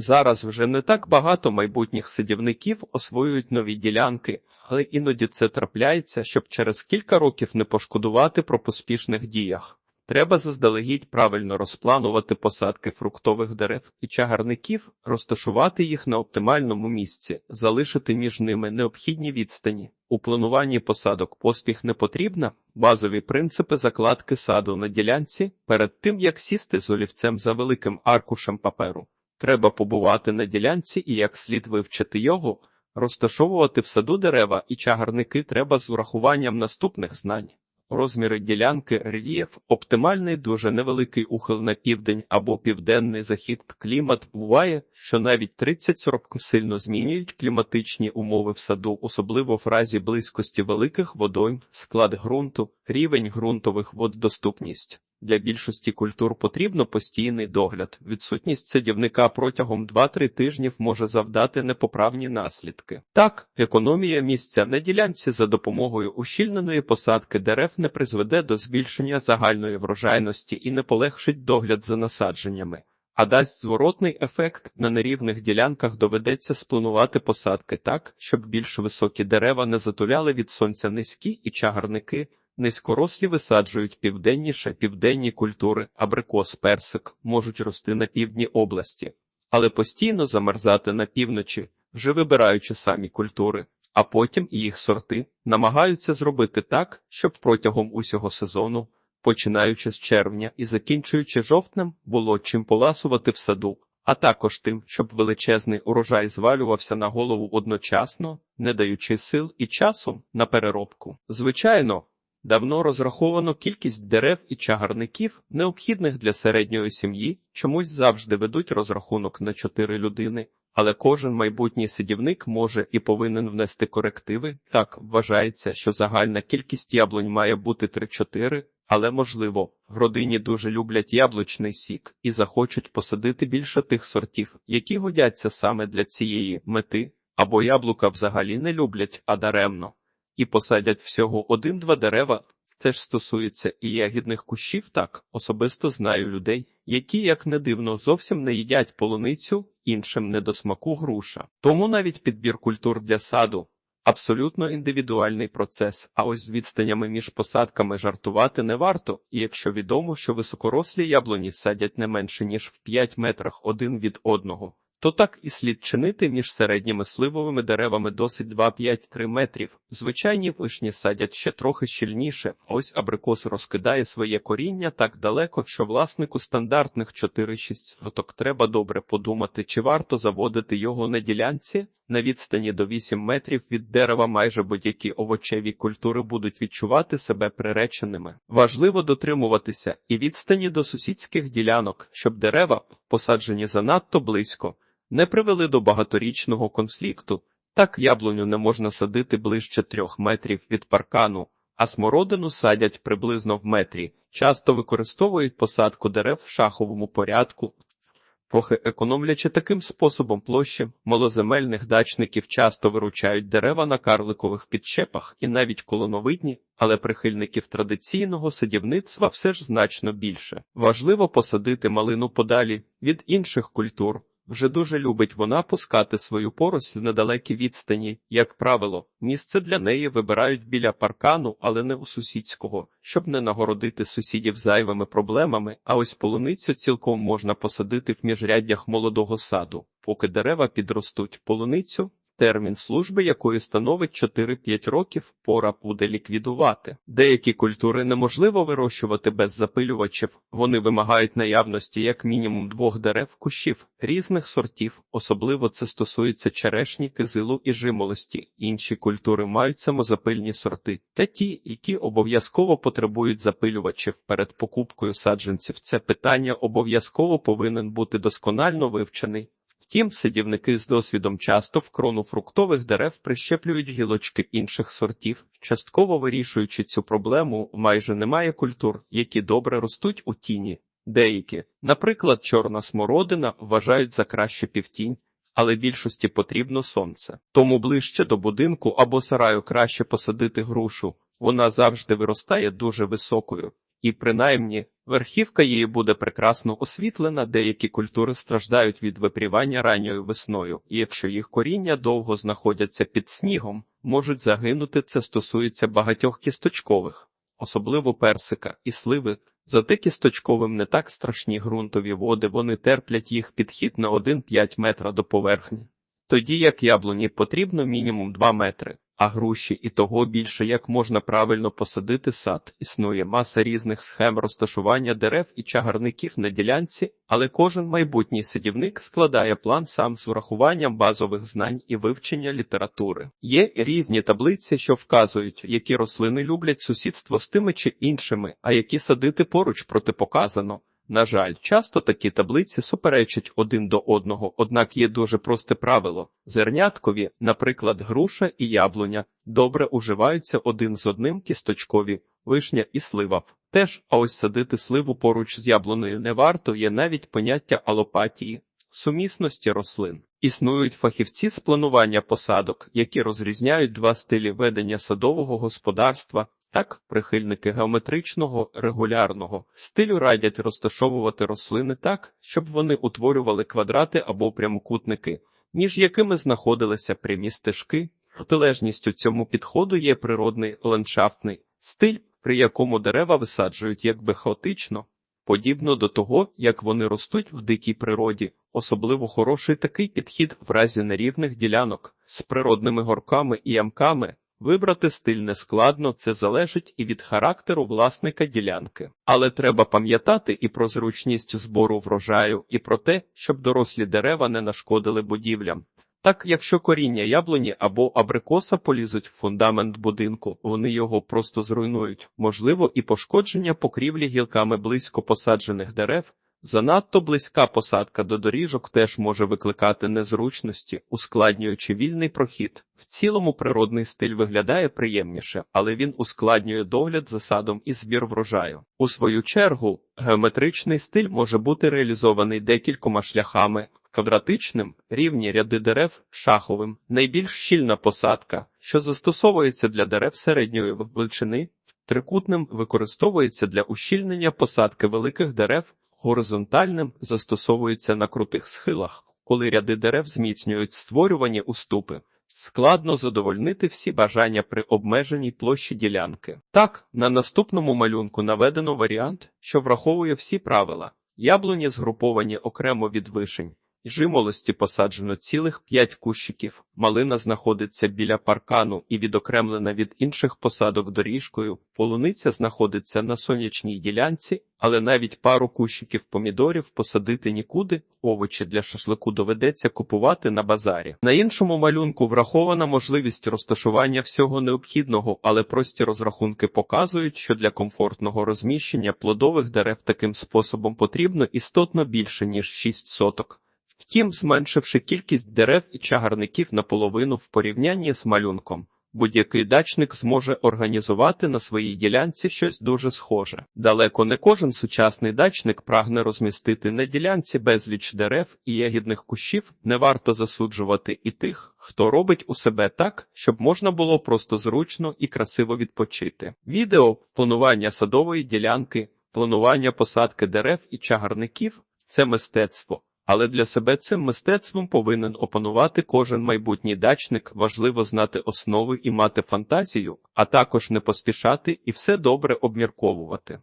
Зараз вже не так багато майбутніх садівників освоюють нові ділянки, але іноді це трапляється, щоб через кілька років не пошкодувати про поспішних діях. Треба заздалегідь правильно розпланувати посадки фруктових дерев і чагарників, розташувати їх на оптимальному місці, залишити між ними необхідні відстані. У плануванні посадок поспіх не потрібна, базові принципи закладки саду на ділянці перед тим, як сісти з олівцем за великим аркушем паперу. Треба побувати на ділянці і як слід вивчити його, розташовувати в саду дерева і чагарники треба з урахуванням наступних знань. Розміри ділянки, рельєф, оптимальний дуже невеликий ухил на південь або південний захід. Клімат буває, що навіть 30-40 сильно змінюють кліматичні умови в саду, особливо в разі близькості великих водойм, склад ґрунту, рівень ґрунтових вод, доступність. Для більшості культур потрібно постійний догляд. Відсутність садівника протягом 2-3 тижнів може завдати непоправні наслідки. Так, економія місця на ділянці за допомогою ущільненої посадки дерев не призведе до збільшення загальної врожайності і не полегшить догляд за насадженнями. А дасть зворотний ефект на нерівних ділянках доведеться спланувати посадки так, щоб більш високі дерева не затуляли від сонця низькі і чагарники, Низькорослі висаджують південніше південні культури, абрикос, персик можуть рости на півдні області, але постійно замерзати на півночі, вже вибираючи самі культури, а потім їх сорти намагаються зробити так, щоб протягом усього сезону, починаючи з червня і закінчуючи жовтнем, було чим поласувати в саду, а також тим, щоб величезний урожай звалювався на голову одночасно, не даючи сил і часу на переробку. Звичайно. Давно розраховано кількість дерев і чагарників, необхідних для середньої сім'ї, чомусь завжди ведуть розрахунок на чотири людини, але кожен майбутній садівник може і повинен внести корективи. Так вважається, що загальна кількість яблунь має бути 3-4, але можливо, в родині дуже люблять яблучний сік і захочуть посадити більше тих сортів, які годяться саме для цієї мети, або яблука взагалі не люблять, а даремно і посадять всього один-два дерева. Це ж стосується і ягідних кущів, так особисто знаю людей, які, як не дивно, зовсім не їдять полуницю, іншим не до смаку груша. Тому навіть підбір культур для саду абсолютно індивідуальний процес. А ось з відстанями між посадками жартувати не варто, і якщо відомо, що високорослі яблуні садять не менше ніж в 5 метрах один від одного то так і слід чинити між середніми сливовими деревами досить 2-5-3 метрів. Звичайні вишні садять ще трохи щільніше, ось абрикос розкидає своє коріння так далеко, що власнику стандартних 4-6 готок треба добре подумати, чи варто заводити його на ділянці. На відстані до 8 метрів від дерева майже будь-які овочеві культури будуть відчувати себе приреченими. Важливо дотримуватися і відстані до сусідських ділянок, щоб дерева, посаджені занадто близько, не привели до багаторічного конфлікту. Так яблуню не можна садити ближче трьох метрів від паркану, а смородину садять приблизно в метрі. Часто використовують посадку дерев в шаховому порядку, трохи економлячи таким способом площі, малоземельних дачників часто виручають дерева на карликових підчепах і навіть колоновидні, але прихильників традиційного садівництва все ж значно більше. Важливо посадити малину подалі від інших культур. Вже дуже любить вона пускати свою поросль на далекі відстані, як правило, місце для неї вибирають біля паркану, але не у сусідського, щоб не нагородити сусідів зайвими проблемами. А ось полуницю цілком можна посадити в міжряддях молодого саду, поки дерева підростуть полуницю термін служби якої становить 4-5 років, пора буде ліквідувати. Деякі культури неможливо вирощувати без запилювачів, вони вимагають наявності як мінімум двох дерев кущів різних сортів, особливо це стосується черешні, кизилу і жимолості. Інші культури мають самозапильні сорти, та ті, які обов'язково потребують запилювачів перед покупкою саджанців. Це питання обов'язково повинен бути досконально вивчений. Втім, садівники з досвідом часто в крону фруктових дерев прищеплюють гілочки інших сортів, частково вирішуючи цю проблему, майже немає культур, які добре ростуть у тіні. Деякі, наприклад, чорна смородина, вважають за краще півтінь, але більшості потрібно сонце. Тому ближче до будинку або сараю краще посадити грушу, вона завжди виростає дуже високою. І принаймні верхівка її буде прекрасно освітлена. Деякі культури страждають від випрівання ранньою весною, і якщо їх коріння довго знаходяться під снігом, можуть загинути. Це стосується багатьох кісточкових, особливо персика і сливи. Зате кісточковим не так страшні ґрунтові води, вони терплять їх підхід на 1-5 метра до поверхні. Тоді як яблуні потрібно мінімум 2 метри, а груші і того більше як можна правильно посадити сад. Існує маса різних схем розташування дерев і чагарників на ділянці, але кожен майбутній садівник складає план сам з урахуванням базових знань і вивчення літератури. Є різні таблиці, що вказують, які рослини люблять сусідство з тими чи іншими, а які садити поруч протипоказано. На жаль, часто такі таблиці суперечать один до одного, однак є дуже просте правило: зерняткові, наприклад, груша і яблуня, добре уживаються один з одним кісточкові, вишня і слива. Теж, а ось садити сливу поруч з яблунею не варто, є навіть поняття алопатії, сумісності рослин. Існують фахівці з планування посадок, які розрізняють два стилі ведення садового господарства. Так, прихильники геометричного регулярного стилю радять розташовувати рослини так, щоб вони утворювали квадрати або прямокутники, між якими знаходилися прямі стежки. Протилежністю цьому підходу є природний ландшафтний стиль, при якому дерева висаджують якби хаотично, подібно до того, як вони ростуть в дикій природі. Особливо хороший такий підхід в разі нерівних ділянок з природними горками і ямками. Вибрати стиль нескладно, це залежить і від характеру власника ділянки. Але треба пам'ятати і про зручність збору врожаю, і про те, щоб дорослі дерева не нашкодили будівлям. Так, якщо коріння яблуні або абрикоса полізуть в фундамент будинку, вони його просто зруйнують, можливо, і пошкодження покрівлі гілками близько посаджених дерев. Занадто близька посадка до доріжок теж може викликати незручності, ускладнюючи вільний прохід. В цілому природний стиль виглядає приємніше, але він ускладнює догляд за садом і збір врожаю. У свою чергу, геометричний стиль може бути реалізований декількома шляхами: квадратичним, рівні ряди дерев, шаховим, найбільш щільна посадка, що застосовується для дерев середньої величини, трикутним використовується для ущільнення посадки великих дерев. Горизонтальним застосовується на крутих схилах, коли ряди дерев зміцнюють створювані уступи. Складно задовольнити всі бажання при обмеженій площі ділянки. Так, на наступному малюнку наведено варіант, що враховує всі правила. Яблуні згруповані окремо від вишень. Жимолості посаджено цілих п'ять кущиків. Малина знаходиться біля паркану і відокремлена від інших посадок доріжкою. Полуниця знаходиться на сонячній ділянці, але навіть пару кущиків помідорів посадити нікуди. Овочі для шашлику доведеться купувати на базарі. На іншому малюнку врахована можливість розташування всього необхідного, але прості розрахунки показують, що для комфортного розміщення плодових дерев таким способом потрібно істотно більше ніж 6 соток. Втім, зменшивши кількість дерев і чагарників наполовину в порівнянні з малюнком, будь-який дачник зможе організувати на своїй ділянці щось дуже схоже. Далеко не кожен сучасний дачник прагне розмістити на ділянці безліч дерев і ягідних кущів. Не варто засуджувати і тих, хто робить у себе так, щоб можна було просто зручно і красиво відпочити. Відео планування садової ділянки, планування посадки дерев і чагарників це мистецтво. Але для себе цим мистецтвом повинен опанувати кожен майбутній дачник, важливо знати основи і мати фантазію, а також не поспішати і все добре обмірковувати.